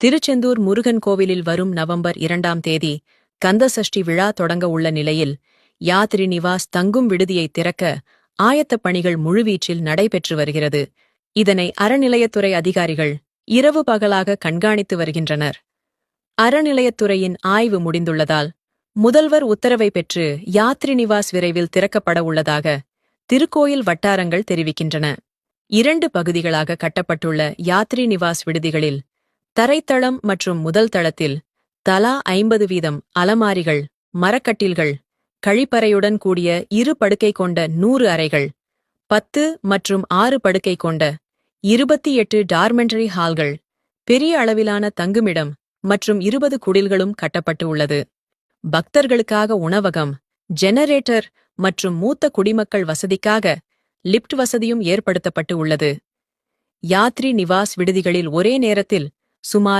திருச்செந்தூர் முருகன் கோவிலில் வரும் நவம்பர் இரண்டாம் தேதி கந்தசஷ்டி விழா தொடங்க உள்ள நிலையில் யாத்ரி நிவாஸ் தங்கும் விடுதியை திறக்க ஆயத்தப் பணிகள் முழுவீச்சில் நடைபெற்று வருகிறது. இதனை அறநிலையத்துறை அதிகாரிகள் இரவு பகலாக கண்காணித்து வருகின்றனர். அறநிலையத்துறையின் ஆய்வு முடிந்துள்ளதால் முதல்வர் உத்தரவை பெற்று யாத்ரி நிவாஸ் விரைவில் திறக்கப்பட உள்ளதாக திருக்கோயில் வட்டாரங்கள் தெரிவிக்கின்றன. இரண்டு பகுதிகளாக கட்டப்பட்டுள்ள யாத்ரி நிவாஸ் விடுதிகளில் தரைத்தளம் மற்றும் முதல் தளத்தில் தலா ஐம்பது வீதம் அலமாரிகள் மரக்கட்டில்கள் கழிப்பறையுடன் கூடிய இரு படுக்கை கொண்ட நூறு அறைகள் பத்து மற்றும் ஆறு படுக்கை கொண்ட இருபத்தி எட்டு டார்மெண்டரி ஹால்கள் பெரிய அளவிலான தங்குமிடம் மற்றும் இருபது குடில்களும் கட்டப்பட்டு உள்ளது. பக்தர்களுக்காக உணவகம் ஜெனரேட்டர் மற்றும் மூத்த குடிமக்கள் வசதிக்காக லிப்ட் வசதியும் ஏற்படுத்தப்பட்டு உள்ளது. யாத்ரி நிவாஸ் விடுதிகளில் ஒரே நேரத்தில் sumar